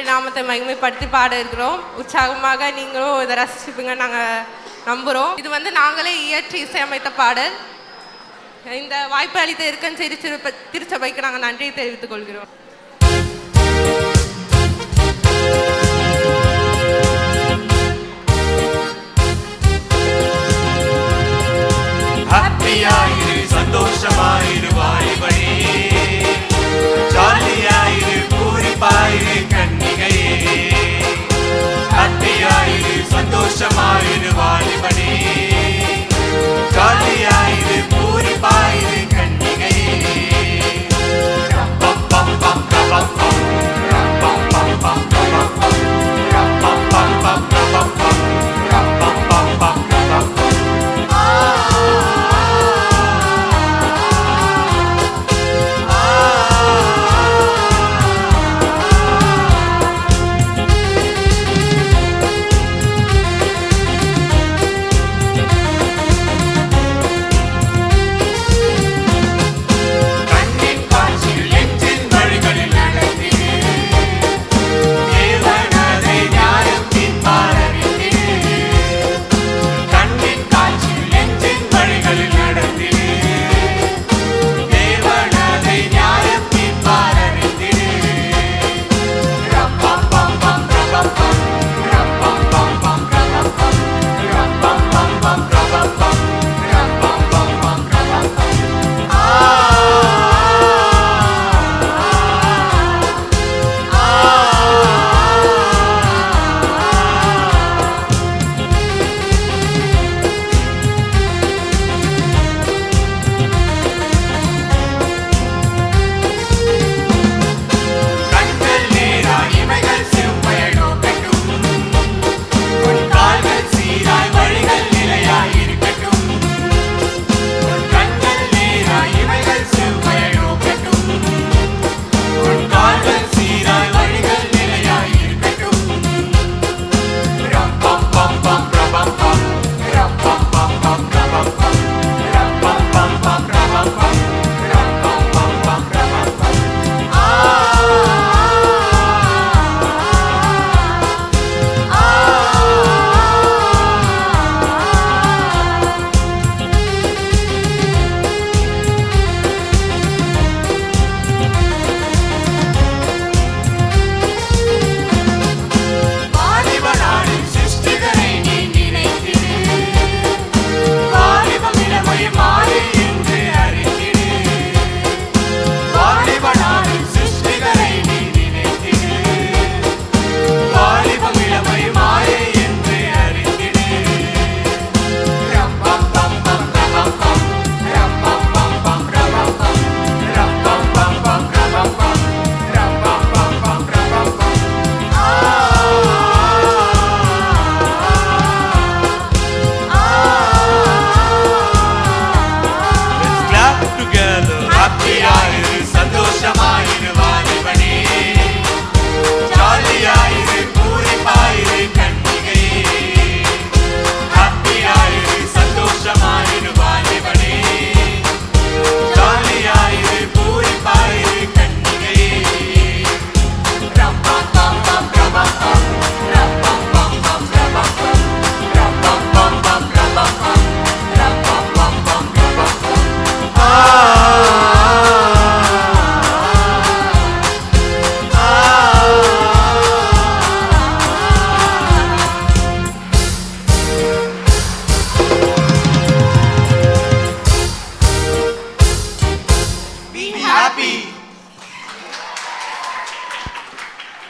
ஆண்டவருடைய நாமத்தை மகிமைப்படுத்தி பாட இருக்கிறோம் உற்சாகமாக நீங்களும் இதை ரசிச்சுப்பீங்க நாங்கள் நம்புகிறோம் இது வந்து நாங்களே இயற்றி இசையமைத்த பாடல். இந்த வாய்ப்பு அளித்த இருக்கன் சரி திருச்சபைக்கு நாங்கள் நன்றியை தெரிவித்துக் கொள்கிறோம்.